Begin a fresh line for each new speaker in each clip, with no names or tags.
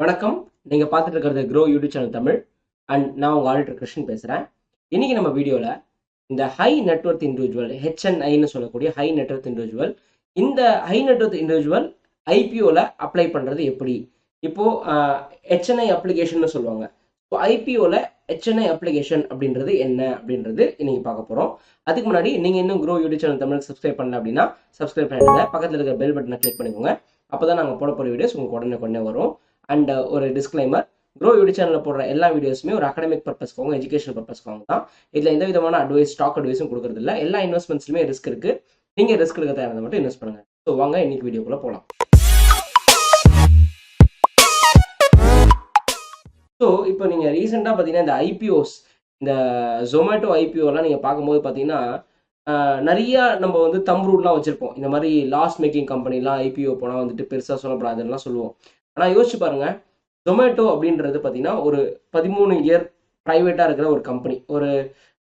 வணக்கம். நீங்க பார்த்துட்டு இருக்கிறது Groww YouTube channel Tamil. And நான் உங்க ஆடிட்டர் கிருஷ்ணன் பேசுறேன். இன்னைக்கு நம்ம வீடியோல இந்த ஹை நெட்ஒர்க் இண்டிவிஜுவல் ஹெச்என்ஐன்னு சொல்லக்கூடிய ஹை நெட்ஒர்க் இண்டிவிஜுவல் இந்த ஹை நெட்ஒர்க் இண்டிவிஜுவல் ஐபிஓல அப்ளை பண்றது எப்படி? இப்போ ஹெச்என்ஐ அப்ளிகேஷன் சொல்லுவாங்க. இப்போ ஐபிஓல ஹெச்என்ஐ அப்ளிகேஷன் அப்படின்றது என்ன அப்படின்றது இன்னைக்கு பார்க்க போறோம். அதுக்கு முன்னாடி நீங்க இன்னும் Groww YouTube channel Tamil subscribe பண்ணல அப்படின்னா சப்ஸ்கிரைப் பண்ணிடுங்க. பக்கத்துல இருக்கிற பெல் பட்டனை கிளிக் பண்ணிக்கோங்க. அப்போதான் நாங்கள் போட போற வீடியோஸ் உங்களுக்கு உடனே உடனே வரும். அண்ட் uh, ஒரு டிஸ்க்ளைமர் க்ரோ யூடியூப் சேனலில் போடுற எல்லா வீடியோஸுமே ஒரு அகடமிக் பர்பஸ்க்காகவும் எஜுகேஷன் பர்பஸ்க்காகவும் தான். இதில் எந்த விதமான அட்வைஸ் ஸ்டாக் அட்வைஸும் கொடுக்கறது இல்லை எல்லா இன்வெஸ்ட்மெண்ட்ஸ்லையுமே ரிஸ்க் இருக்கு. நீங்கள் ரிஸ்க் எடுக்க தேவை மட்டும் இன்வெஸ்ட் பண்ணுங்க. ஸோ வாங்க இன்னைக்கு வீடியோக்குள்ளே போகலாம் ஸோ இப்போ நீங்கள் ரீசெண்டாக பார்த்தீங்கன்னா இந்த ஐபிஓஸ் இந்த ஜொமேட்டோ ஐபிஓலாம் நீங்கள் பார்க்கும்போது பார்த்தீங்கன்னா நிறையா நிறைய நம்ம வந்து தம் ரூல்லாம் வச்சுருப்போம். இந்த மாதிரி லாஸ் மேக்கிங் கம்பெனிலாம் ஐபிஓ போனால் வந்துட்டு பெருசாக சொல்லப்படாதுலாம் சொல்லுவோம். ஆனால் யோசிச்சு பாருங்க. ஜொமேட்டோ அப்படின்றது பார்த்தீங்கன்னா ஒரு பதிமூணு இயர் ப்ரைவேட்டாக இருக்கிற ஒரு கம்பெனி ஒரு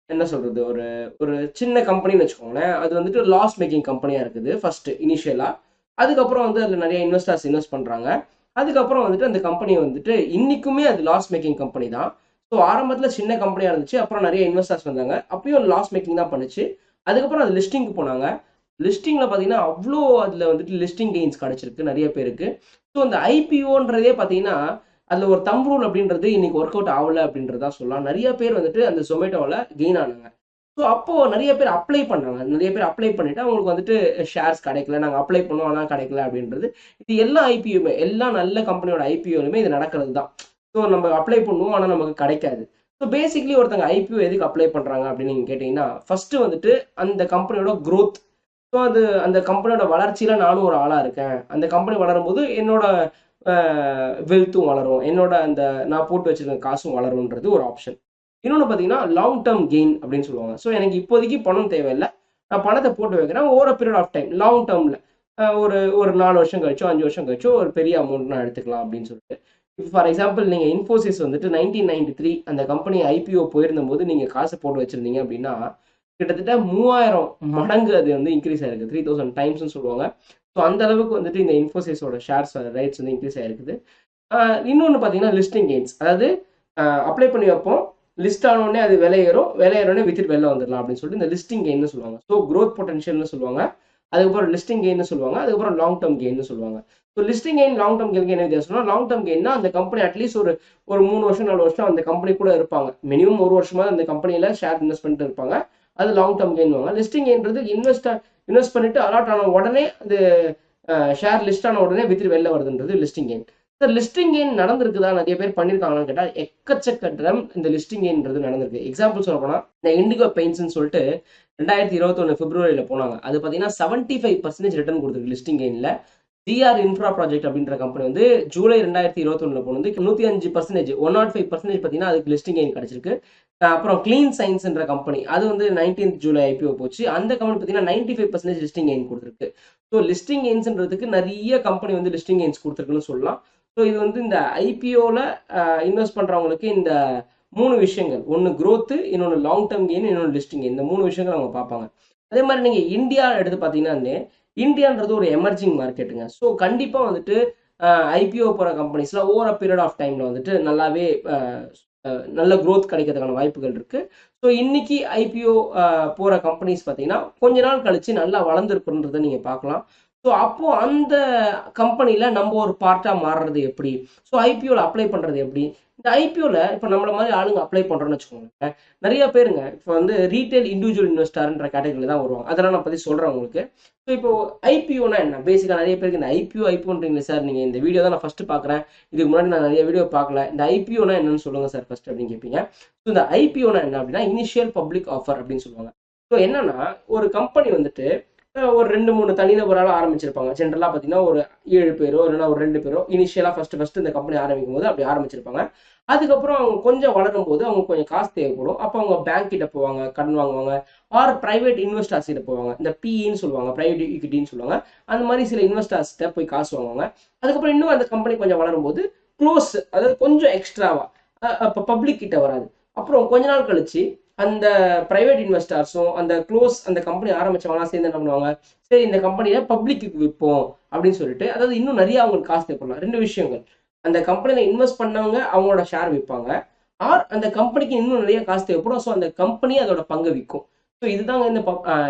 என்ன சொல்கிறது ஒரு ஒரு சின்ன கம்பெனின்னு வச்சுக்கோங்களேன். அது வந்துட்டு லாஸ் மேக்கிங் கம்பெனியாக இருக்குது ஃபஸ்ட்டு இனிஷியலாக அதுக்கப்புறம் வந்து அதில் நிறைய இன்வெஸ்டர்ஸ் இன்வெஸ்ட் பண்ணுறாங்க அதுக்கப்புறம் வந்துட்டு அந்த கம்பெனி வந்துட்டு இன்றைக்குமே அது லாஸ் மேக்கிங் கம்பெனி தான். ஸோ ஆரம்பத்தில் சின்ன கம்பெனியாக இருந்துச்சு அப்புறம் நிறைய இன்வெஸ்டர்ஸ் வந்தாங்க. அப்பயும் லாஸ் மேக்கிங் தான் பண்ணுச்சு. அதுக்கப்புறம் அது லிஸ்டிங்க்கு போனாங்க. லிஸ்டிங்கில் பார்த்தீங்கன்னா அவ்வளோ அதில் வந்துட்டு லிஸ்டிங் கெயின்ஸ் கிடச்சிருக்கு நிறைய பேருக்கு. ஸோ இந்த ஐபிஓன்றதே பார்த்தீங்கன்னா அதில் ஒரு தம் ரூல் அப்படின்றது இன்னைக்கு ஒர்க் அவுட் ஆகல அப்படின்றதா சொல்லலாம். நிறைய பேர் வந்துட்டு அந்த ஜொமேட்டோவில் கெயின் ஆனாங்க. ஸோ அப்போ நிறைய பேர் அப்ளை பண்ணாங்க. நிறைய பேர் அப்ளை பண்ணிட்டு அவங்களுக்கு வந்துட்டு ஷேர்ஸ் கிடைக்கல. நாங்கள் அப்ளை பண்ணோம் ஆனால் கிடைக்கல அப்படின்றது. இது எல்லா ஐபிஓமே எல்லா நல்ல கம்பெனியோட ஐபிஓலுமே இது நடக்கிறது தான். ஸோ நம்ம அப்ளை பண்ணுவோம் ஆனால் நமக்கு கிடைக்காது. ஸோ பேசிக்லி ஒருத்தங்க ஐபிஓ எதுக்கு அப்ளை பண்ணுறாங்க அப்படின்னு நீங்கள் கேட்டிங்கன்னா ஃபஸ்ட்டு வந்துட்டு அந்த கம்பெனியோட க்ரோத் ஸோ அது அந்த கம்பெனியோட வளர்ச்சியில் நானும் ஒரு ஆளாக இருக்கேன். அந்த கம்பெனி வளரும்போது என்னோட வெல்த்தும் வளரும். என்னோட அந்த நான் போட்டு வச்சிருக்க காசும் வளரும்ன்றது ஒரு ஆப்ஷன் இன்னொன்று பார்த்தீங்கன்னா லாங் டேர்ம் கெயின் அப்படின்னு சொல்லுவாங்க. ஸோ எனக்கு இப்போதைக்கு பணம் தேவையில்லை. நான் பணத்தை போட்டு வைக்கிறேன். Over period of time long டேர்மில் ஒரு ஒரு நாலு வருஷம் கழிச்சோ அஞ்சு வருஷம் கழிச்சோ ஒரு பெரிய அமௌண்ட் நான் எடுத்துக்கலாம் அப்படின்னு சொல்லிட்டு. இப்போ ஃபார் எக்ஸாம்பிள் நீங்கள் இன்ஃபோசிஸ் வந்துட்டு நைன்டீன் நைன்டி த்ரீ அந்த கம்பெனி ஐபிஓ போயிருந்தபோது நீங்கள் காசு போட்டு வச்சுருந்தீங்க அப்படின்னா கிட்டத்தட்ட மூவாயிரம் மடங்கு அது வந்து இன்க்ரீஸ் ஆயிருக்கு. த்ரீ தௌசண்ட் டைம்ஸ்னு சொல்லுவாங்க. ஸோ அந்த அளவுக்கு வந்துட்டு இந்த இன்ஃபோசிஸோட ஷேர்ஸ் ரைட்ஸ் வந்து இன்க்ரீஸ் ஆயிருக்குது. இன்னொன்று பார்த்தீங்கன்னா லிஸ்டிங் கெயின்ஸ் அதாவது அப்ளை பண்ணி வைப்போம். லிஸ்ட் ஆனோடனே அது விலையேறும். விலையேறோடனே வித்திட் வெளில வந்துடலாம் அப்படின்னு சொல்லிட்டு இந்த லிஸ்டிங் கெயின்னு சொல்லுவாங்க. ஸோ க்ரோத் பொட்டன்ஷியல்னு சொல்லுவாங்க. அதுக்கப்புறம் லிஸ்டிங் கெயின்னு சொல்லுவாங்க. அதுக்கப்புறம் லாங் டேர்ம் கெயின்னு சொல்லுவாங்க. So listing gain long term கெயினுக்கு என்ன வித்தியாசம்னா லாங் டேர்ம் கெயின்னா அந்த கம்பெனி அட்லீஸ்ட் ஒரு ஒரு மூணு வருஷம் நாலு வருஷம் அந்த கம்பெனி கூட இருப்பாங்க. மினிமம் ஒரு வருஷமா அந்த கம்பெனியில் ஷேர் இன்வெஸ்ட் பண்ணிட்டு இருப்பாங்க. அது லாங் டேர்ம் கெயின் வாங்க. லிஸ்டிங் கெயின்றது இன்வெஸ்ட் இன்வெஸ்ட் பண்ணிட்டு அலாட் ஆன உடனே அது ஷேர் லிஸ்ட் ஆன உடனே வித்து வெளில வருதுன்றது listing gain sir listing gain நடந்திருக்குதா? நிறைய பேர் பண்ணியிருக்காங்களான்னு கேட்டால் எக்கச்சக்க டம் இந்த லிஸ்டிங் கெயின்றது நடந்திருக்கு. எக்ஸாம்பிள் சொல்ல போனால் இந்த இண்டிகோ பெயின்ஸ்னு சொல்லிட்டு ரெண்டாயிரத்தி இருபத்தொன்று பிப்ரவரியில் போனாங்க. அது பார்த்தீங்கன்னா செவன்ட்டி ஃபைவ் பர்சன்டேஜ் ரிட்டர்ன் கொடுத்துருக்கு லிஸ்டிங் கெயினில் டிஆர் இன்ஃப்ரா ப்ராஜெக்ட் அப்படின்ற கம்பெனி வந்து ஜூலை ரெண்டாயிரத்தி இருபத்தொன்னுல போனது நூற்றி அஞ்சு percentage one nought five percentage பார்த்தீங்கன்னா அதுக்கு லிஸ்டிங் கெயின் கிடச்சிருக்கு. அப்புறம் கிளீன் சயின்ஸ்ன்ற கம்பெனி அது வந்து நைன்டீன்த் ஜூலை ஐபிஓ போச்சு. அந்த கம்பெனி பார்த்தீங்கன்னா ninety five percentage listing gain கொடுத்துருக்கு ஸோ லிஸ்டிங் கெயின்ஸ்ன்றதுக்கு நிறைய கம்பெனி வந்து லிஸ்டிங் கெயின்ஸ் கொடுத்துருக்குன்னு சொல்லலாம். ஸோ இது வந்து இந்த ஐபிஓவில் இன்வெஸ்ட் பண்ணுறவங்களுக்கு இந்த மூணு விஷயங்கள். ஒன்று க்ரோத்து இன்னொன்று லாங் டேர்ம் கெயின் இன்னொன்று லிஸ்டிங் கெயின் இந்த மூணு விஷயங்கள் அவங்க பார்ப்பாங்க. அதே மாதிரி நீங்கள் இந்தியா எடுத்து பார்த்தீங்கன்னா இந்தியான்றது ஒரு எமர்ஜிங் மார்க்கெட்டுங்க ஸோ கண்டிப்பாக வந்துட்டு ஐபிஓ போகிற கம்பெனிஸ்லாம் ஓவர் பீரியட் ஆஃப் டைமில் வந்துட்டு நல்லாவே நல்ல க்ரோத் கிடைக்கிறதுக்கான வாய்ப்புகள் இருக்கு. ஸோ இன்னைக்கு ஐபிஓ போகிற கம்பெனிஸ் பார்த்தீங்கன்னா கொஞ்ச நாள் கழிச்சு நல்லா வளர்ந்துருக்குன்றதை நீங்கள் பார்க்கலாம். ஸோ அப்போ அந்த கம்பெனியில் நம்ம ஒரு பார்ட்டாக மாறுறது எப்படி? ஸோ ஐபிஓவில் அப்ளை பண்ணுறது எப்படி? இந்த ஐபிஓல இப்போ நம்மள மாதிரி ஆளுங்க அப்ளை பண்றோம்னு வச்சுக்கோங்க நிறைய பேருங்க இப்போ வந்து ரீட்டைல் இண்டிவிஜுவல் இன்வெஸ்டர்ன்ற கேட்டகரி தான் வருவாங்க. அதெல்லாம் நான் பற்றி சொல்றேன் உங்களுக்கு. ஸோ இப்போ ஐபிஓனா என்ன? பேசிக்காக நிறைய பேருக்கு இந்த ஐபிஓ ஐபிஓன்றீங்களே சார் நீங்கள் இந்த வீடியோ தான் நான் ஃபஸ்ட்டு பார்க்குறேன் இதுக்கு முன்னாடி நான் நிறைய வீடியோ பார்க்கல இந்த ஐபிஓனா என்னன்னு சொல்லுங்கள் சார் ஃபஸ்ட் அப்படின்னு கேட்பீங்க ஸோ இந்த ஐபிஓனா என்ன அப்படின்னா இனிஷியல் பப்ளிக் ஆஃபர் அப்படின்னு சொல்லுவாங்க. ஸோ என்னன்னா ஒரு கம்பெனி வந்துட்டு ஒரு ரெண்டு மூணு தனிநபரால் ஆரம்பிச்சிருப்பாங்க. ஜென்ரலாக பார்த்தீங்கன்னா ஒரு ஏழு பேரோ இல்லைன்னா ஒரு ரெண்டு பேரோ இனிஷியலாக ஃபஸ்ட்டு ஃபஸ்ட்டு இந்த கம்பெனி ஆரம்பிக்கும் போது அப்படி ஆரம்பிச்சிருப்பாங்க. அதுக்கப்புறம் அவங்க கொஞ்சம் வளரும் போது அவங்க கொஞ்சம் காசு தேவைப்படும். அப்போ அவங்க பேங்க் கிட்ட போவாங்க கடன் வாங்குவாங்க ஆர் பிரைவேட் இன்வெஸ்டர்ஸ் கிட்ட போவாங்க. இந்த பிஇன்னு சொல்லுவாங்க பிரைவேட் ஈக்விட்டின்னு சொல்லுவாங்க. அந்த மாதிரி சில இன்வெஸ்டர்ஸ்கிட்ட போய் காசு வாங்குவாங்க. அதுக்கப்புறம் இன்னும் அந்த கம்பெனி கொஞ்சம் வளரும் போது க்ளோஸ் அதாவது கொஞ்சம் எக்ஸ்ட்ராவா அப்போ பப்ளிக் கிட்ட வராது. அப்புறம் கொஞ்ச நாள் கழிச்சு அந்த பிரைவேட் இன்வெஸ்டர்ஸும் அந்த க்ளோஸ் அந்த கம்பெனி ஆரம்பிச்சவங்களாம் சேர்ந்து என்ன பண்ணுவாங்க? சரி இந்த கம்பெனியை பப்ளிக்கு விற்போம் அப்படின்னு சொல்லிட்டு அதாவது இன்னும் நிறைய அவங்களுக்கு காசு தேவைப்படலாம் ரெண்டு விஷயங்கள். அந்த கம்பெனியில் இன்வெஸ்ட் பண்ணவங்க அவங்களோட ஷேர் விற்பாங்க ஆர் அந்த கம்பெனிக்கு இன்னும் நிறைய காசு தேவைப்படும். ஸோ அந்த கம்பெனி அதோட பங்கு விற்கும் ஸோ இதுதாங்க இந்த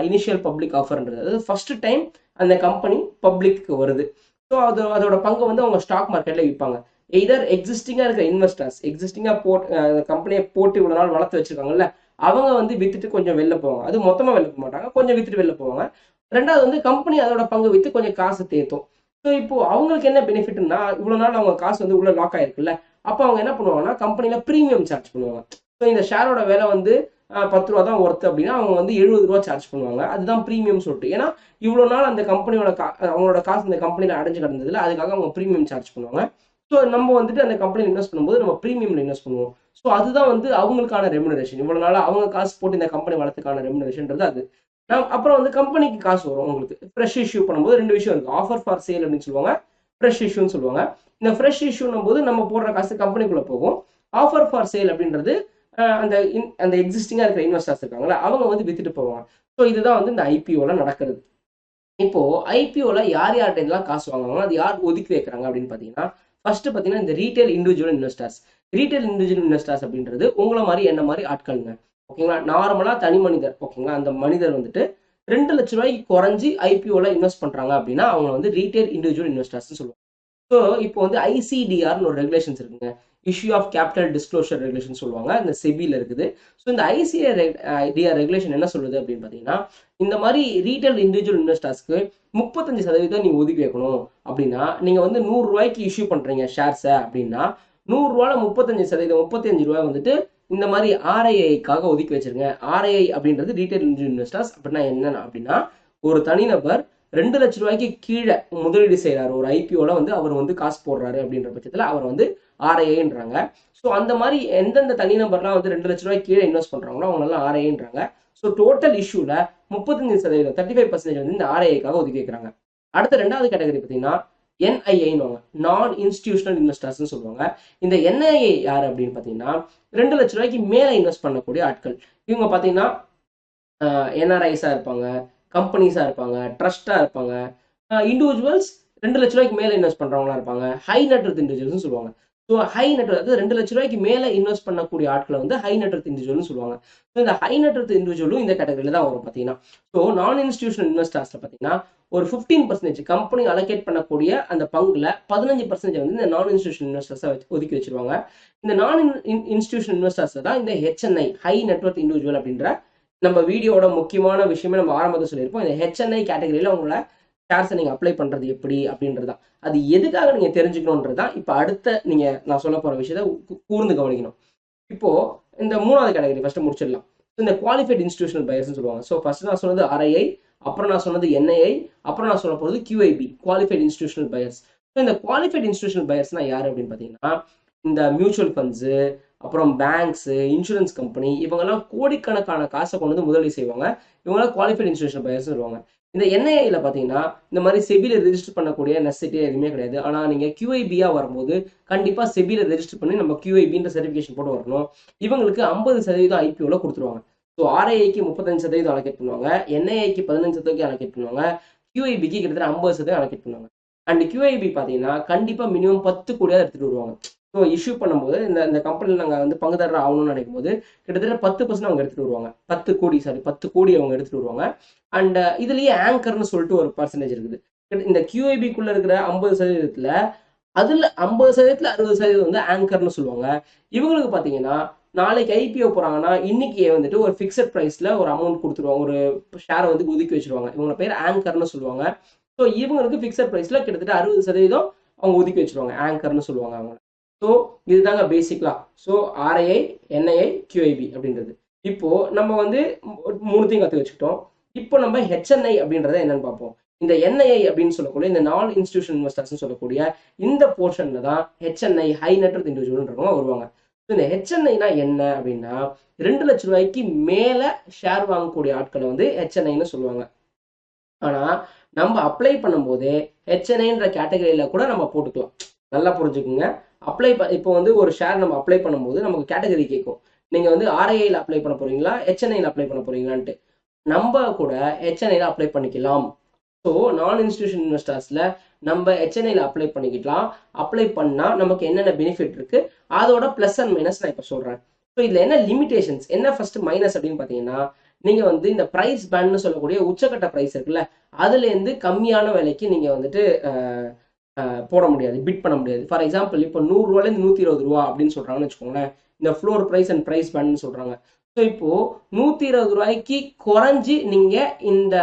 இனிஷியல் பப்ளிக் ஆஃபர்ன்றது அதாவது ஃபர்ஸ்ட் டைம் அந்த கம்பெனி பப்ளிக்கு வருது. ஸோ அது அதோட பங்கு வந்து அவங்க ஸ்டாக் மார்க்கெட்டில் விற்பாங்க எய்தர் எக்ஸிஸ்டிங்காக இருக்கிற இன்வெஸ்டர்ஸ் எக்ஸிஸ்டிங்காக போட் அந்த கம்பெனியை போட்டு இவ்வளோ நாள் வளர்த்து வச்சுருக்காங்கல்ல அவங்க வந்து வித்துட்டு கொஞ்சம் வெளில போவாங்க. அது மொத்தமாக வெளில போக மாட்டாங்க கொஞ்சம் வித்துட்டு வெளில போவாங்க. ரெண்டாவது வந்து கம்பெனி அதோட பங்கு வித்து கொஞ்சம் காசு தேத்தும். ஸோ இப்போ அவங்களுக்கு என்ன பெனிஃபிட்னா இவ்வளோ நாள் அவங்க காசு வந்து உள்ள லாக் ஆயிருக்குல்ல அப்போ அவங்க என்ன பண்ணுவாங்கன்னா கம்பெனியில் ப்ரீமியம் சார்ஜ் பண்ணுவாங்க. ஸோ இந்த ஷேரோட விலை வந்து பத்து ரூபா தான் ஒர்த்து அப்படின்னா அவங்க வந்து எழுபது ரூபா சார்ஜ் பண்ணுவாங்க. அதுதான் ப்ரீமியம் சொல்லிட்டு. ஏன்னா இவ்வளோ நாள் அந்த கம்பெனியோட கா அவங்களோட காசு இந்த கம்பெனியில் அடைஞ்சு கிடந்ததுல அதுக்காக அவங்க ப்ரீமியம் சார்ஜ் பண்ணுவாங்க. ஸோ நம்ம வந்துட்டு அந்த கம்பெனியில் இன்வெஸ்ட் பண்ணும்போது நம்ம ப்ரீமியமில் இன்வெஸ்ட் பண்ணுவோம். ஸோ அதுதான் வந்து அவங்களுக்கான ரெமுனரேஷன் இவ்வளோ நாள் அவங்க காசு போட்டு இந்த கம்பெனி வளர்த்துக்கான ரெமுனரேஷன்றது அது. நான் அப்புறம் வந்து கம்பெனிக்கு காசு வரும் உங்களுக்கு. ஃப்ரெஷ் இஷ்யூ பண்ணும்போது ரெண்டு விஷயம் இருக்கு. ஆஃபர் ஃபார் சேல் அப்படின்னு சொல்லுவாங்க. ஃப்ரெஷ் இஷ்யூன்னு சொல்லுவாங்க. இந்த ஃப்ரெஷ் இஷ்யூன்னும் போது நம்ம போடுற காசு கம்பெனிக்குள்ள போகும். ஆஃபர் ஃபார் சேல் அப்படின்றது அந்த அந்த எக்ஸிஸ்டிங்காக இருக்கிற இன்வெஸ்டர்ஸ் இருக்காங்களா அவங்க வந்து வித்துட்டு போவாங்க. ஸோ இதுதான் வந்து இந்த ஐபிஓல நடக்கிறது. இப்போ ஐபிஓல யார் யார்கிட்ட எல்லாம் காசு வாங்குவாங்க அது யார் ஒதுக்கி வைக்கிறாங்க அப்படின்னு பார்த்தீங்கன்னா ஃபர்ஸ்ட் பார்த்தீங்கன்னா இந்த retail individual investors retail individual investors அப்படின்றது உங்களை மாதிரி என்ன மாதிரி ஆட்களுங்க. ஓகேங்களா நார்மலாக தனி மனிதர் ஓகேங்களா அந்த மனிதர் வந்துட்டு ரெண்டு லட்ச ரூபாய்க்கு குறைஞ்சி ஐபிஓவில் இன்வெஸ்ட் பண்ணுறாங்க அப்படின்னா அவங்க வந்து ரீட்டைல் இண்டிவிஜுவல் இன்வெஸ்டர்ஸ்னு சொல்லுவாங்க. ஸோ இப்போ வந்து ஐசிடிஆர்னு ஒரு ரெகுலேஷன்ஸ் இருக்குங்க. Issue of capital disclosure regulation சொல்லுவாங்க. இந்த செபியில் இருக்குது. ஸோ இந்த ஐசிஐ டிஆர் ரெகுலேஷன் என்ன சொல்லுது அப்படின்னு பார்த்தீங்கன்னா இந்த மாதிரி ரீட்டைல் இண்டிவிஜுவல் இன்வெஸ்டர்ஸ்க்கு முப்பத்தஞ்சு சதவீதம் நீங்கள் ஒதுக்கி வைக்கணும். அப்படின்னா நீங்கள் வந்து நூறு ரூபாய்க்கு இஷ்யூ பண்ணுறீங்க ஷேர்ஸை அப்படின்னா நூறுரூவால முப்பத்தஞ்சு சதவீதம் முப்பத்தஞ்சு ரூபாய் வந்துட்டு இந்த மாதிரி ஆர்ஐஐக்காக ஒதுக்கி வச்சிருங்க. ஆர்ஐஐ அப்படின்றது ரீட்டைல் இன்வெஸ்டர்ஸ் அப்படின்னா என்னென்ன அப்படின்னா ஒரு தனிநபர் ரெண்டு லட்ச ரூபாய்க்கு கீழே முதலீடு செய்கிறாரு ஒரு ஐபிஓல வந்து அவர் வந்து காசு போடுறாரு அப்படின்ற பட்சத்தில் அவர் வந்து ஆர்ஐஏன்றாங்க ஸோ அந்த மாதிரி எந்தெந்த தனிநபர்லாம் வந்து ரெண்டு லட்ச ரூபாய்க்கு கீழே இன்வெஸ்ட் பண்ணுறாங்களோ அவங்களாம் ஆர்ஐன்றாங்க ஸோ டோட்டல் இஷ்யூவில் முப்பத்தஞ்சு சதவீதம் தேர்ட்டி ஃபைவ் பர்சன்டேஜ் வந்து இந்த ஆர்ஐக்காக ஒதுக்கி வைக்கிறாங்க. அடுத்த ரெண்டாவது கேட்டகரி பார்த்தீங்கன்னா என்ஐஐன்னு நான் இன்ஸ்டிடியூஷனல் இன்வெஸ்டர்ஸ்னு சொல்லுவாங்க. இந்த என்ஐஐ யார் அப்படின்னு பார்த்தீங்கன்னா ரெண்டு லட்ச ரூபாய்க்கு மேலே இன்வெஸ்ட் பண்ணக்கூடிய ஆட்கள். இவங்க பார்த்தீங்கன்னா என்ஆர்ஐஸாக இருப்பாங்க கம்பெனிஸாக இருப்பாங்க ட்ரஸ்ட்டாக இருப்பாங்க. இண்டிவிஜுவல்ஸ் ரெண்டு லட்ச ரூபாய்க்கு மேலே இன்வெஸ்ட் பண்ணுறவங்களா இருப்பாங்க. ஹை நெட்ஒர்த் இண்டிவிஜுவல்ஸ்னு சொல்லுவாங்க. ஸோ ஹை நெட்ஒர்க் அதாவது ரெண்டு லட்ச ரூபாய்க்கு மேலே இன்வெஸ்ட் பண்ணக்கூடிய ஆட்களை வந்து ஹை நெட்ஒர்த் இண்டிவிஜுவல்னு சொல்லுவாங்க. ஸோ இந்த ஹை நெட்ஒர்த் இண்டிவிஜுவலும் இந்த கேட்டகரியில் தான் வரும் பார்த்தீங்கன்னா. ஸோ நான் இன்ஸ்டியூஷனல் இன்வெஸ்டர்ஸில் பார்த்தீங்கன்னா ஒரு ஃபிஃப்டீன் பர்சன்டேஜ் கம்பெனி அலோகேட் பண்ணக்கூடிய அந்த பங்குல பதினஞ்சு பர்சன்டேஜ் வந்து இந்த நான் இன்ஸ்டியூஷன் இன்வெஸ்டர்ஸை ஒதுக்கி வச்சிருவாங்க. இந்த நான் இன்ஸ்டியூஷன் இன்வெஸ்டர்ஸ் தான் இந்த ஹெச்என்ஐ ஹை நெட்ஒர்க் இண்டிவிஜுவல் அப்படின்ற நம்ம வீடியோட முக்கியமான விஷயமே நம்ம ஆரம்பத்தை சொல்லியிருப்போம். இந்த ஹெச்என்ஐ கேட்டகரியில் உங்களை ஷேர்ஸை நீங்கள் அப்ளை பண்ணுறது எப்படி அப்படின்றது தான் அது எதுக்காக நீங்கள் தெரிஞ்சுக்கணுன்றது தான் இப்போ அடுத்த நீங்கள் நான் சொல்ல போகிற விஷயத்த கூர்ந்து கவனிக்கணும். இப்போது இந்த மூணாவது கேட்டகரி ஃபஸ்ட்டு முடிச்சிடலாம். இந்த குவாலிஃபைட் இன்ஸ்டியூஷனல் பயர்ஸ்னு சொல்லுவாங்க. ஸோ ஃபஸ்ட்டு நான் சொன்னது ஆர்ஐஐ அப்புறம் நான் சொன்னது என்ஐஐ அப்புறம் நான் சொல்ல போகிறது QIP qualified institutional buyers so இந்த குவாலிஃபைட் இன்ஸ்டியூஷனல் பயர்ஸ்னா யார் அப்படின்னு பார்த்தீங்கன்னா இந்த மியூச்சுவல் ஃபண்ட்ஸு அப்புறம் பேங்க்ஸு இன்சூரன்ஸ் கம்பெனி இவங்கெல்லாம் கோடிக்கணக்கான காசை கொண்டு வந்து முதலீடு செய்வாங்க. இவங்கெல்லாம் குவாலிஃபைட் இன்ஸ்டியூஷன் பயர்ஸ் சொல்லுவாங்க. இந்த என்ஐஐல பார்த்தீங்கன்னா இந்த மாதிரி செபியில் ரெஜிஸ்டர் பண்ணக்கூடிய நெசசிட்டி எதுவுமே கிடையாது. ஆனால் நீங்கள் QIB-ஆ வரும்போது கண்டிப்பாக செபியில் ரெஜிஸ்டர் பண்ணி நம்ம QIB-ன்ற சர்டிஃபிகேஷன் போட்டு வரணும். இவங்களுக்கு ஐம்பது சதவீதம் ஐபிஓல கொடுத்துருவாங்க. ஸோ ஆர்ஐஐக்கு முப்பத்தஞ்சு சதவீதம் அலோகேட் பண்ணுவாங்க. என்ஐஐக்கு பதினஞ்சு சதவீதம் அலோகேட் பண்ணுவாங்க. கியூஐபிக்கு கிட்டத்தட்ட ஐம்பது சதவீதம் அலோகேட் பண்ணுவாங்க. அண்ட் கியூஐபி பார்த்தீங்கன்னா கண்டிப்பாக மினிமம் பத்து கோடியாவது எடுத்துகிட்டு வருவாங்க. ஸோ இஷ்யூ பண்ணும்போது இந்த இந்த கம்பெனியில் நாங்கள் வந்து பங்குதாரர் ஆகணும்னு நினைக்கும் போது கிட்டத்தட்ட பத்து பர்சன்ட் அவங்க எடுத்துகிட்டு வருவாங்க. பத்து கோடி சாரி பத்து கோடி அவங்க எடுத்துகிட்டு வருவாங்க. அண்ட் uh, இதுலேயே ஆங்கர்னு சொல்லிட்டு ஒரு பர்சன்டேஜ் இருக்குது. இந்த கியூஐபிக்குள்ளே இருக்கிற ஐம்பது சதவீதத்தில் அதில் ஐம்பது சதவீதத்தில் அறுபது சதவீதம் வந்து ஆங்கர்னு சொல்லுவாங்க. இவங்களுக்கு பார்த்தீங்கன்னா நாளைக்கு ஐபிஓ போகிறாங்கன்னா இன்னைக்கு வந்துட்டு ஒரு ஃபிக்ஸட் ப்ரைஸில் ஒரு அமௌண்ட் கொடுத்துருவாங்க. ஒரு ஷேரை வந்து ஒதுக்கி வச்சிருவாங்க. இவங்க பேர் ஆங்கர்னு சொல்லுவாங்க. ஸோ இவங்களுக்கு ஃபிக்ஸட் ப்ரைஸில் கிட்டத்தட்ட அறுபது சதவீதம் அவங்க ஒதுக்கி வச்சிருவாங்க. ஆங்கர்னு சொல்லுவாங்க அவங்க. ஸோ இதுதாங்க பேசிக்லாம் ஸோ ஆர்ஐஐ என்ஐஐ கியூஐபி அப்படின்றது. இப்போ நம்ம வந்து மூ- மூணுத்தையும் கற்று வச்சுக்கிட்டோம். இப்போ நம்ம ஹெச்என்ஐ அப்படின்றத என்னன்னு பார்ப்போம். இந்த என்ஐஐ அப்படின்னு சொல்லக்கூடிய இந்த நான் இன்ஸ்டியூஷன் இன்வெஸ்டர்ஸ் சொல்லக்கூடிய இந்த போர்ஷன்ல தான் ஹெச்என்ஐ ஹை நெட்ஒர்க் இண்டிவிஜுவல்ன்றவங்க வருவாங்க. இந்த ஹெச்என்ஐனா என்ன அப்படின்னா ரெண்டு லட்ச ரூபாய்க்கு மேல ஷேர் வாங்கக்கூடிய ஆட்களை வந்து ஹெச்என்ஐன்னு சொல்லுவாங்க. ஆனா நம்ம அப்ளை பண்ணும்போது ஹெச்என்ஐன்ற கேட்டகரியில கூட நம்ம போட்டுக்கலாம். நல்லா புரிஞ்சுக்குங்க. அப்ளை இப்போ வந்து ஒரு ஷேர் நம்ம அப்ளை பண்ணும்போது நமக்கு கேட்டகரி கேட்கும் நீங்கள் வந்து ஆர்ஐஐயில் அப்ளை பண்ண போறீங்களா? ஹெச்என்ஐயில் அப்ளை பண்ண போறீங்களான்ட்டு. நம்ம கூட ஹெச்என்ஐயில் அப்ளை பண்ணிக்கலாம். ஸோ நான் இன்ஸ்டியூஷன் இன்வெஸ்டர்ஸில் நம்ம ஹெச்என்ஐயில் அப்ளை பண்ணிக்கலாம். அப்ளை பண்ணால் நமக்கு என்னென்ன பெனிஃபிட் இருக்குது அதோட ப்ளஸ் அண்ட் மைனஸ் நான் இப்போ சொல்கிறேன் ஸோ இதில் என்ன லிமிடேஷன்ஸ் என்ன ஃபர்ஸ்ட் மைனஸ் அப்படின்னு பார்த்தீங்கன்னா நீங்கள் வந்து இந்த ப்ரைஸ் பேண்ட்னு சொல்லக்கூடிய உச்சக்கட்ட ப்ரைஸ் இருக்குல்ல அதுலேருந்து கம்மியான விலைக்கு நீங்கள் வந்துட்டு போட முடியாது பிட் பண்ண முடியாது. ஃபார் எக்ஸாம்பிள் இப்போ நூறுரூவாலேருந்து நூற்றி இருபது ரூபா அப்படின்னு சொல்கிறாங்கன்னு வச்சுக்கோங்களேன். இந்த ஃப்ளோர் ப்ரைஸ் அண்ட் ப்ரைஸ் பேண்ட்னு சொல்கிறாங்க ஸோ இப்போது நூற்றி இருபது ரூபாய்க்கு குறைஞ்சி நீங்கள் இந்த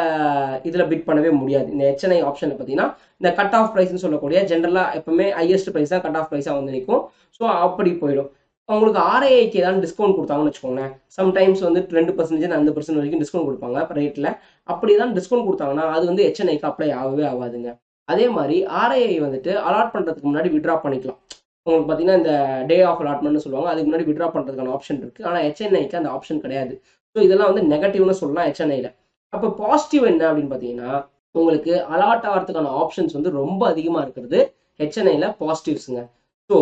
இதில் பிட் பண்ணவே முடியாது. இந்த ஹெச்என்ஐ ஆப்ஷனை பார்த்தீங்கன்னா இந்த கட் ஆஃப் ப்ரைஸ்னு சொல்லக்கூடிய ஜென்ரலாக எப்பவுமே ஹையஸ்ட் ப்ரைஸ் தான் கட் ஆஃப் ப்ரைஸாக வந்து நிற்கும் ஸோ அப்படி போயிடும். உங்களுக்கு ஆர்ஏஐக்கு ஏதாவது டிஸ்கவுண்ட் கொடுத்தாங்கன்னு வச்சுக்கோங்களேன். சம்டைம்ஸ் வந்து ரெண்டு பர்சன்டேஜ் அந்த பர்சன்ட் வரைக்கும் டிஸ்கவுண்ட் கொடுப்பாங்க ரேட்டில் அப்படி தான் டிஸ்கவுண்ட் கொடுத்தாங்கன்னா அது வந்து ஹெச்என்ஐக்கு அப்ளை ஆகவே ஆகாதுங்க. அதே மாதிரி ஆர்ஐஐ வந்துட்டு அலாட் பண்ணுறதுக்கு முன்னாடி விட்ரா பண்ணிக்கலாம். உங்களுக்கு பார்த்தீங்கன்னா இந்த டே ஆஃப் அலாட்மெண்ட்னு சொல்லுவாங்க அதுக்கு முன்னாடி விட்ரா பண்ணுறதுக்கான ஆப்ஷன் இருக்குது ஆனால் ஹெச்என்ஐக்கு அந்த ஆப்ஷன் கிடையாது. ஸோ இதெல்லாம் வந்து நெகட்டிவ்னு சொல்லலாம் ஹெச்என்ஐயில் அப்போ பாசிட்டிவ் என்ன அப்படின்னு பார்த்தீங்கன்னா உங்களுக்கு அலாட் ஆகிறதுக்கான ஆப்ஷன்ஸ் வந்து ரொம்ப அதிகமாக இருக்கிறது ஹெச்என்ஐயில் பாசிட்டிவ்ஸுங்க ஸோ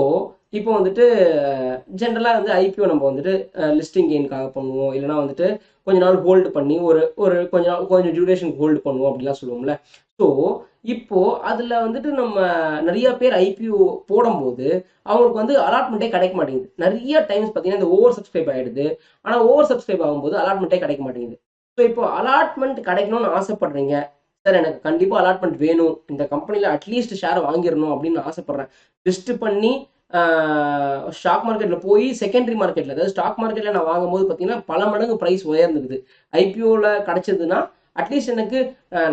இப்போ வந்துட்டு ஜென்ரலாக வந்து ஐபிஓ நம்ம வந்துட்டு லிஸ்டிங் கெயின்காக பண்ணுவோம். இல்லைனா வந்துட்டு கொஞ்ச நாள் ஹோல்டு பண்ணி ஒரு ஒரு கொஞ்ச நாள் கொஞ்சம் டியூரேஷன் ஹோல்டு பண்ணுவோம் அப்படிலாம் சொல்லுவோம்ல. ஸோ இப்போ அதில் வந்துட்டு நம்ம நிறைய பேர் ஐபிஓ போடும்போது அவங்களுக்கு வந்து அலாட்மெண்ட்டே கிடைக்க மாட்டேங்குது. நிறைய டைம்ஸ் பார்த்தீங்கன்னா இந்த ஓவர் சப்ஸ்கிரைப் ஆகிடுது ஆனால் ஓவர் சப்ஸ்கிரைப் ஆகும்போது அலாட்மெண்ட்டே கிடைக்க மாட்டேங்குது. ஸோ இப்போ அலாட்மெண்ட் கிடைக்கணும்னு ஆசைப்படுறீங்க. சார் எனக்கு கண்டிப்பாக அலாட்மெண்ட் வேணும். இந்த கம்பெனியில் அட்லீஸ்ட் ஷேர் வாங்கிடணும் அப்படின்னு ஆசைப்பட்றேன் ஆசைப்படுறேன். லிஸ்ட் பண்ணி ஸ்டாக் மார்க்கெட்டில் போய் செகண்டரி மார்க்கெட்டில் அதாவது ஸ்டாக் மார்க்கெட்டில் நான் வாங்கும்போது பார்த்தீங்கன்னா பல மடங்கு ப்ரைஸ் உயர்ந்துருக்குது ஐபிஓவில் கிடச்சதுன்னா அட்லீஸ்ட் எனக்கு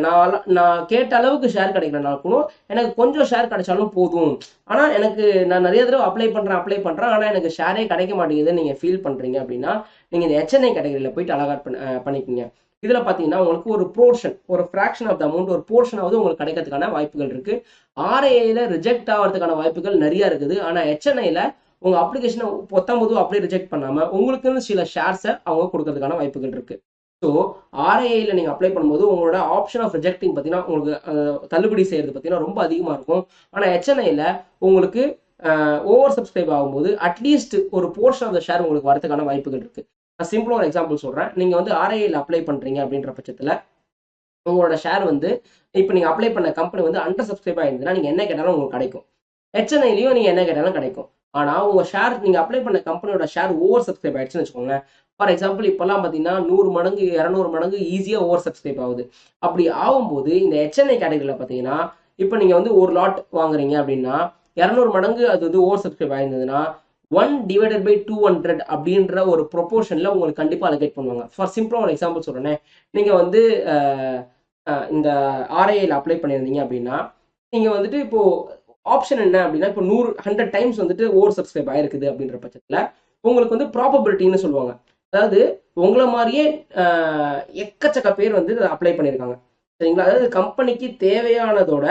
நான் நான் கேட்ட அளவுக்கு ஷேர் கிடைக்கலனா கூட எனக்கு கொஞ்சம் ஷேர் கிடைச்சாலும் போதும். ஆனால் எனக்கு நான் நிறைய தடவை அப்ளை பண்ணுறேன் அப்ளை பண்ணுறேன் ஆனால் எனக்கு ஷேரே கிடைக்க மாட்டேங்குதுன்னு நீங்கள் ஃபீல் பண்ணுறீங்க அப்படின்னா நீங்கள் இந்த ஹெச்என்ஐ கேட்டகரியில் போயிட்டு அலகாட் பண்ண பண்ணிக்கிங்க இதில் பார்த்தீங்கன்னா உங்களுக்கு ஒரு போர்ஷன் ஒரு ஃப்ராக்ஷன் ஆஃப் த அமௌண்ட் ஒரு போர்ஷனாவது உங்களுக்கு கிடைக்கிறதுக்கான வாய்ப்புகள் இருக்குது ஆர்ஏயில் ரிஜெக்ட் ஆகிறதுக்கான வாய்ப்புகள் நிறையா இருக்குது. ஆனால் எச்என்ஐயில் உங்கள் அப்ளிகேஷனை பத்தொன்பதும் அப்படியே ரிஜெக்ட் பண்ணாமல் உங்களுக்குன்னு சில ஷேர்ஸை அவங்க கொடுக்கறதுக்கான வாய்ப்புகள் இருக்குது ஸோ ஆர்ஐஐயில் நீங்கள் அப்ளை பண்ணும்போது உங்களோட ஆப்ஷன் ஆஃப் ரிஜெக்டிங் பார்த்தீங்கன்னா உங்களுக்கு தள்ளுபடி செய்கிறது பார்த்தீங்கன்னா ரொம்ப அதிகமாக இருக்கும். ஆனால் ஹெச்என்ஐயில் உங்களுக்கு ஓவர் சப்ஸ்கிரைப் ஆகும்போது அட்லீஸ்ட் ஒரு போர்ஷன் ஆஃப் த ஷேர் உங்களுக்கு வரதுக்கான வாய்ப்புகள் இருக்குது நான் சிம்பிளாக ஒரு எக்ஸாம்பிள் சொல்கிறேன் நீங்கள் வந்து ஆர்ஐயில் அப்ளை பண்ணுறீங்க அப்படின்ற பட்சத்தில் உங்களோட ஷேர் வந்து இப்போ நீங்கள் அப்ளை பண்ண கம்பெனி வந்து அண்டர் சப்ஸ்கிரைப் ஆகிருந்ததுன்னா நீங்கள் என்ன கேட்டாலும் உங்களுக்கு கிடைக்கும். ஹெச்என்ஐலையும் நீங்கள் என்ன கேட்டாலும் கிடைக்கும். ஆனால் உங்கள் ஷேர் நீங்கள் அப்ளை பண்ண கம்பெனியோட ஷேர் ஓவர் சப்ஸ்கிரைப் ஆயிடுச்சுன்னு வச்சுக்கோங்க ஃபார் எக்ஸாம்பிள் இப்போல்லாம் பார்த்தீங்கன்னா நூறு மடங்கு இரநூறு மடங்கு ஈஸியாக ஓவர் சப்ஸ்கிரைப் ஆகுது. அப்படி ஆகும்போது இந்த ஹெச்என்ஐ கேட்டகரியில் பார்த்தீங்கன்னா இப்போ நீங்கள் வந்து ஒரு லாட் வாங்குறீங்க அப்படின்னா இரநூறு மடங்கு அது வந்து over subscribe ஆயிருந்ததுன்னா one divided by two hundred அப்படின்ற ஒரு ப்ரொபோர்ஷனில் உங்களுக்கு கண்டிப்பாக அலகேட் பண்ணுவாங்க. ஃபார் சிம்பிளாக ஒரு எக்ஸாம்பிள் சொல்கிறேனே நீங்கள் வந்து இந்த ஆர்ஐயில் அப்ளை பண்ணியிருந்தீங்க அப்படின்னா நீங்கள் வந்துட்டு இப்போது ஆப்ஷன் என்ன அப்படின்னா இப்போ நூறு ஹண்ட்ரட் டைம்ஸ் வந்துட்டு ஓவர் சப்ஸ்கிரைப் ஆயிருக்குது அப்படின்ற பட்சத்தில் உங்களுக்கு வந்து ப்ராபபிலிட்டின்னு சொல்லுவாங்க. அதாவது உங்களை மாதிரியே எக்கச்சக்க பேர் வந்து அப்ளை பண்ணியிருக்காங்க. சரிங்களா? அதாவது கம்பெனிக்கு தேவையானதோட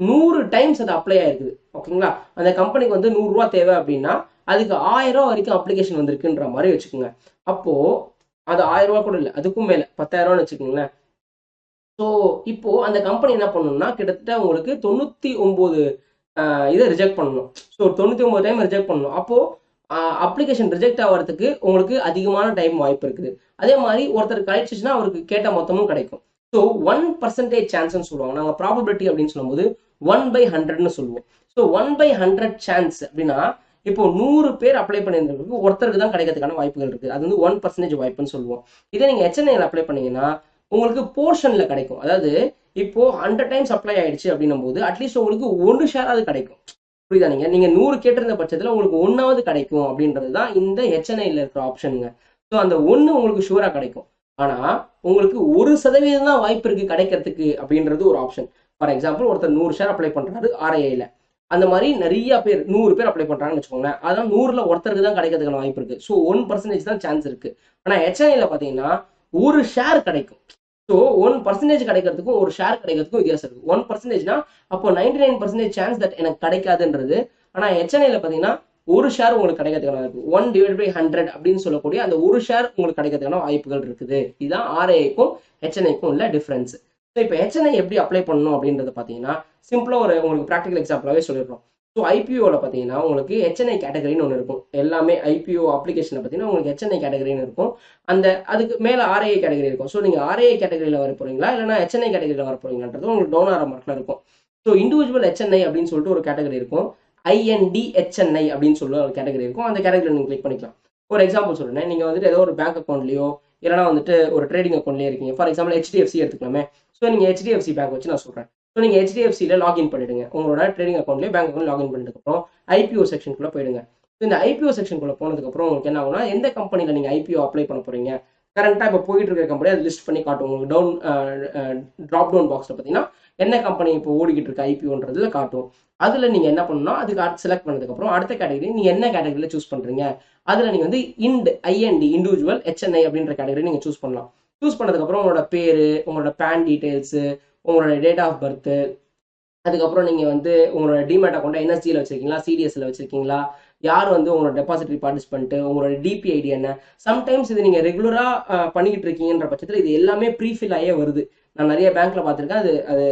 நூறு டைம்ஸ் அது அப்ளை ஆயிருக்குது. ஓகேங்களா? அந்த கம்பெனிக்கு வந்து நூறுரூவா தேவை அப்படின்னா அதுக்கு ஆயிரம் ரூபா வரைக்கும் அப்ளிகேஷன் வந்திருக்குன்ற மாதிரி வச்சுக்கோங்க. அப்போ அது ஆயிரம் ரூபா கூட இல்லை அதுக்கும் மேலே பத்தாயிரம் ரூபான்னு வச்சுக்கோங்களேன். ஸோ இப்போ அந்த கம்பெனி என்ன பண்ணணும்னா கிட்டத்தட்ட உங்களுக்கு தொண்ணூற்றி ஒம்பது இதை ரிஜெக்ட் பண்ணணும். ஸோ தொண்ணூற்றி ஒம்பது டைம் ரிஜெக்ட் பண்ணணும். அப்போது அப்ளிகேஷன் ரிஜெக்ட் ஆகிறதுக்கு உங்களுக்கு அதிகமான டைம் வாய்ப்பு இருக்குது. அதே மாதிரி ஒருத்தர் கிடைச்சிச்சுன்னா அவருக்கு கேட்ட மொத்தமும் கிடைக்கும். ஸோ ஒன் பர்சன்டேஜ் சான்ஸ்னு சொல்லுவாங்க. நாங்கள் ப்ராபபிலிட்டி அப்படின்னு சொல்லும்போது ஒன் பை ஹண்ட்ரட்னு சொல்லுவோம். So one by hundred chance அப்படின்னா இப்போ நூறு பேர் அப்ளை பண்ணியிருந்தவங்களுக்கு ஒருத்தருக்கு தான் கிடைக்கிறதுக்கான வாய்ப்புகள் இருக்குது. அது வந்து ஒன் பர்சன்டேஜ் வாய்ப்புன்னு சொல்லுவோம். இதே நீங்கள் ஹெச்என்ஐயில் அப்ளை பண்ணீங்கன்னா உங்களுக்கு போர்ஷனில் கிடைக்கும். அதாவது இப்போ ஹண்ட்ரட் டைம்ஸ் அப்ளை ஆயிடுச்சு அப்படின்னும் போது அட்லீஸ்ட் உங்களுக்கு ஒன்று ஷேராவது கிடைக்கும். புரியுதா நீங்க? நீங்க நூறு கேட்டிருந்த பட்சத்தில் உங்களுக்கு ஒன்றாவது கிடைக்கும் அப்படின்றது தான் இந்த ஹெச்என்ஐயில் இருக்கிற ஆப்ஷனுங்க ஸோ அந்த ஒன்று உங்களுக்கு ஷூராக கிடைக்கும். ஆனால் உங்களுக்கு ஒரு சதவீதம் தான் வாய்ப்பு இருக்கு கிடைக்கிறதுக்கு அப்படின்றது ஒரு ஆப்ஷன் ஃபார் எக்ஸாம்பிள் ஒருத்தர் நூறு ஷேர் அப்ளை பண்றாரு ஆர்ஐஐல அந்த மாதிரி நிறைய பேர் நூறு பேர் அப்ளை பண்றாங்கன்னு வச்சுக்கோங்களேன் அதான் நூறுல ஒருத்தருக்கு தான் கிடைக்கிறதுக்கான வாய்ப்பு இருக்கு. ஸோ ஒன் பர்சன்டேஜ் தான் சான்ஸ் இருக்கு. ஆனால் ஹெச்ஐல பார்த்தீங்கன்னா ஒரு ஷேர் கிடைக்கும். ஸோ ஒன் பர்சன்டேஜ் கிடைக்கிறதுக்கும் ஒரு ஷேர் கிடைக்கிறதுக்கும் வித்தியாசம் இருக்கு. ஒன் பர்சன்டேஜ்னா அப்போ ninety nine percentage chance that எனக்கு கிடைக்காதுன்றது. ஆனால் ஹெச்என்ஐல பார்த்தீங்கன்னா ஒரு ஷேர் உங்களுக்கு கிடைக்கிறதுக்கான வாய்ப்பு ஒன் டிவைட் பை ஹண்ட்ரட் அப்படின்னு சொல்லக்கூடிய அந்த ஒரு ஷேர் உங்களுக்கு கிடைக்கிறதுக்கான வாய்ப்புகள் இருக்குது. இதுதான் ஆர்ஐக்கும் ஹெச்என்ஐக்கும் உள்ள டிஃப்ரென்ஸ் ஸோ இப்போ ஹெச்என்ஐ எப்படி அப்ளை பண்ணணும் அப்படின்றத பார்த்தீங்கன்னா சிம்பிளாக ஒரு உங்களுக்கு ப்ராக்டிகல் எக்ஸாம்பிளாகவே சொல்லிடுறோம். ஸோ ஐபிஓவில் பார்த்தீங்கன்னா உங்களுக்கு ஹெச்என்ஐ கேட்டகரின்னு ஒன்று இருக்கும். எல்லாமே ஐபிஓ அப்ளிகேஷனில் பார்த்தீங்கன்னா உங்களுக்கு ஹெச்என்ஐ கேட்டகரின்னு இருக்கும். அந்த அதுக்கு மேலே ஆர்ஐ கேட்டகரி இருக்கும். ஸோ நீங்கள் ஆர்ஐ கேட்டகரியில் வர போகிறீங்களா இல்லைனா ஹெச்என்ஐ கேட்டகரியில் வர போகிறீங்கன்றது உங்களுக்கு டவுன் மார்க்கில் இருக்கும். ஸோ இண்டிவிஜுவல் ஹெச்என்ஐ அப்படின்னு சொல்லிட்டு ஒரு கேட்டகரி இருக்கும். ஐஎன்டி ஹெச்என்ஐ அப்படின்னு சொல்லி ஒரு கேட்டகரி இருக்கும். அந்த கேட்டகரியில் நீங்கள் கிளிக் பண்ணிக்கலாம். ஒரு எக்ஸாம்பிள் சொல்கிறேன் நீங்கள் வந்துட்டு ஏதோ ஒரு பேங்க் அக்கௌண்ட்லையோ இல்லைனா வந்துட்டு ஒரு ட்ரேடிங் அக்கௌண்ட்லேயே இருக்கீங்க. ஃபார் எக்ஸாம்பிள் ஹெச்டிஎஃப்சி எடுத்துக்கலாமே. ஸோ நீங்கள் ஹெச்டிஎஃப்சி பேங்க் வச்சு நான் சொல்கிறேன் ஸோ நீங்கள் ஹெச்டிஎஃப்சியில் லாகின் பண்ணிடுங்க. உங்களோட ட்ரேடிங் அக்கௌண்ட்லேயே பேங்க் அக்கௌண்ட் லாகின் பண்ணதுக்கப்புறம் ஐபிஓ செக்ஷனுக்குள்ளே போயிடுங்க. இந்த ஐபிஓ செக்ஷனுக்குள்ளே போனதுக்கப்புறம் உங்களுக்கு என்ன ஆகும்னா எந்த கம்பெனியில் நீங்கள் ஐபிஓ அப்ளை பண்ண போகிறீங்க கரண்ட்டாக இப்போ போயிட்டு இருக்கிற கம்பெனி அது லிஸ்ட் பண்ணி காட்டும். உங்களுக்கு டவுன் ட்ராப் டவுன் பாக்ஸில் பார்த்தீங்கன்னா என்ன கம்பெனி இப்போ ஓடிக்கிட்டு இருக்க ஐபிஓன்றதுல காட்டும். அதில் நீங்கள் என்ன பண்ணணும்னா அதுக்கு அடுத்து செலக்ட் பண்ணதுக்கப்புறம் அடுத்த கேட்டகரி நீங்கள் என்ன கேட்டகரியில் சூஸ் பண்ணுறீங்க அதில் நீங்கள் வந்து இண்ட் ஐஎன்டி இண்டிவிஜுவல் ஹெச்என்ஐ அப்படின்ற கேட்டகரி நீங்கள் சூஸ் பண்ணலாம். சூஸ் பண்ணதுக்கப்புறம் உங்களோட பேர் உங்களோட பேன் டீட்டெயில்ஸு உங்களோட டேட் ஆஃப் பர்த்து அதுக்கப்புறம் நீங்கள் வந்து உங்களோட டிமேட் அக்கௌண்ட்டை என்எஸ்சியில் வச்சிருக்கீங்களா சிடிஎஸ்ல வச்சிருக்கீங்களா யார் வந்து உங்களோட டெபாசிட்டரி பார்ட்டிசிபென்ட் உங்களோட டிபி ஐடி என்ன? சம்டைம்ஸ் இது நீங்கள் ரெகுலராக பண்ணிக்கிட்டு இருக்கீங்கன்ற பட்சத்தில் இது எல்லாமே ப்ரீஃபில் ஆகியே வருது. நான் நிறைய பேங்க்கில் பார்த்துருக்கேன் அது அது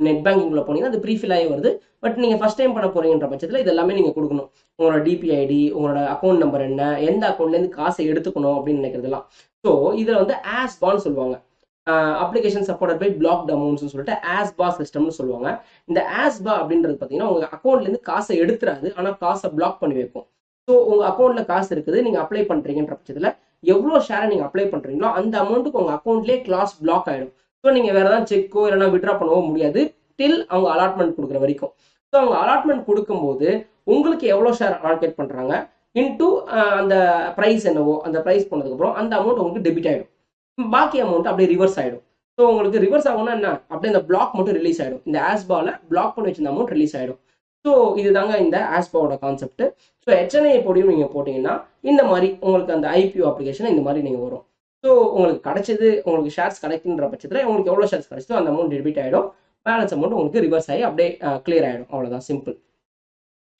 நெட் பேங்கிங்கில் போனீங்கன்னா அது ப்ரீஃபில் ஆகி வருது. பட் நீங்கள் ஃபஸ்ட் டைம் பண்ண போறீங்கன்ற பட்சத்தில் இது எல்லாமே நீங்கள் கொடுக்கணும். உங்களோட டிபி ஐடி உங்களோட அக்கௌண்ட் நம்பர் என்ன எந்த அக்கௌண்ட்லேருந்து காசை எடுத்துக்கணும் அப்படின்னு நினைக்கிறதுலாம் ஸோ இதில் வந்து ஆஸ் பான்னு சொல்லுவாங்க. அப்ளிகேஷன் சப்போர்ட் பை பிளாக் அமௌண்ட்ஸ்னு சொல்லிட்டு ஆஸ்பா சிஸ்டம்னு சொல்லுவாங்க. இந்த ஆஸ்பா அப்படின்றது பார்த்தீங்கன்னா உங்கள் அக்கௌண்ட்லேருந்து காசை எடுத்துறாது. ஆனால் காசை பிளாக் பண்ணி வைக்கும். ஸோ உங்கள் அக்கௌண்ட்டில் காசு இருக்குது. நீங்கள் அப்ளை பண்ணுறீங்கன்ற பட்சத்தில் எவ்வளோ ஷேரை நீங்கள் அப்ளை பண்ணுறீங்களோ அந்த அமௌண்ட்டுக்கு உங்கள் அக்கௌண்ட்லேயே கிளாஸ் பிளாக் ஆகிடும் ஸோ நீங்கள் வேறு ஏதாவது செக்கோ இல்லைனா விட்ரா பண்ணவோ முடியாது. டில் அவங்க அலாட்மெண்ட் கொடுக்குற வரைக்கும். ஸோ அவங்க அலாட்மெண்ட் கொடுக்கும்போது உங்களுக்கு எவ்வளோ ஷேர் அலாட்கேட் பண்ணுறாங்க இன்டூ அந்த ப்ரைஸ் என்னவோ அந்த ப்ரைஸ் போனதுக்கப்புறம் அந்த அமௌண்ட் உங்களுக்கு டெபிட் ஆகிடும் பாக்கி அமௌண்ட் அப்படியே ரிவர்ஸ் ஆகிடும் ஸோ உங்களுக்கு ரிவர்ஸ் ஆகும்னா என்ன? அப்படியே இந்த பிளாக் மட்டும் ரிலீஸ் ஆகிடும் இந்த ஆஸ்பாவில் பிளாக் பண்ணி வச்சிருந்த அமௌண்ட் ரிலீஸ் ஆகிடும் ஸோ இதுதாங்க இந்த ஆஸ்பாவோட கான்செப்ட் ஸோ ஹெச்என்ஐ பொடியும் நீங்கள் போட்டிங்கன்னா இந்த மாதிரி உங்களுக்கு அந்த ஐபிஓ அப்ளிகேஷன் இந்த மாதிரி நீங்கள் வரும். ஸோ உங்களுக்கு கிடைச்சது உங்களுக்கு ஷேர்ஸ் கிடைக்குன்ற பட்சத்தில் உங்களுக்கு எவ்வளோ ஷேர்ஸ் கிடைச்சதோ அந்த அமௌண்ட் டெபிட் ஆகிடும் பேலன்ஸ் அமௌண்ட் உங்களுக்கு ரிவர்ஸ் ஆகி அப்படியே கிளியர் ஆகிடும் அவ்வளோதான் சிம்பிள்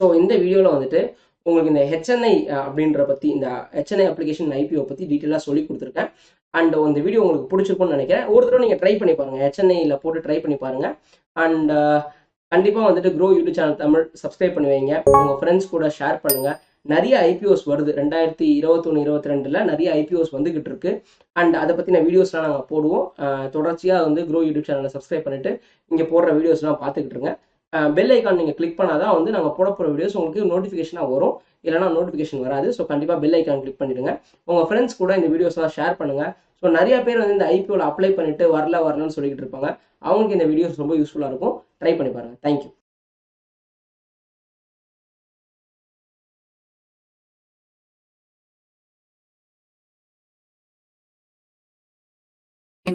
ஸோ இந்த வீடியோவில் வந்துட்டு உங்களுக்கு இந்த ஹெச்என்ஐ அப்படின்ற பற்றி இந்த ஹெச்என்ஐ அப்ளிகேஷன் ஐபிஓ பற்றி டீட்டெயிலாக சொல்லி கொடுத்துருக்கேன். அண்ட் இந்த வீடியோ உங்களுக்கு பிடிச்சிருக்கும்னு நினைக்கிறேன். ஒரு தடவை நீங்கள் ட்ரை பண்ணி பாருங்கள் ஹெச்என்ஐயில் போட்டு ட்ரை பண்ணி பாருங்கள் அண்ட் கண்டிப்பாக வந்துட்டு Groww YouTube channel Tamil subscribe பண்ணி வைங்க. உங்கள் ஃப்ரெண்ட்ஸ் கூட ஷேர் பண்ணுங்கள் நிறைய ஐபிஓஸ் வருது. ரெண்டாயிரத்தி இருபத்தொன்று இருபத்தி ரெண்டில் நிறைய ஐபிஓஸ் வந்துகிட்டு இருக்கு. அண்ட் அதை பற்றின வீடியோஸ்லாம் நாங்கள் போடுவோம். தொடர்ச்சியாக வந்து க்ரோ யூடியூப் சேனலை சப்ஸ்கிரைப் பண்ணிட்டு இங்கே போடுற வீடியோஸ்லாம் பார்த்துக்கிட்டு இருங்க. பெல் ஐக்கான் நீங்கள் கிளிக் பண்ணாதான் வந்து நாங்கள் போட போகிற வீடியோஸ் உங்களுக்கு நோட்டிஃபிகேஷனாக வரும். இல்லைனா நோட்டிஃபிகேஷன் வராது. ஸோ கண்டிப்பாக பெல் ஐக்கான் கிளிக் பண்ணிடுங்க. உங்கள் ஃப்ரெண்ட்ஸ் கூட இந்த வீடியோஸ்லாம் ஷேர் பண்ணுங்கள் ஸோ நிறைய பேர் வந்து இந்த ஐபிஓவில் அப்ளை பண்ணிட்டு வரல வரலன்னு சொல்லிக்கிட்டு இருப்பாங்க. அவங்களுக்கு இந்த வீடியோஸ் ரொம்ப யூஸ்ஃபுல்லாக இருக்கும். ட்ரை பண்ணி பாருங்கள் thank you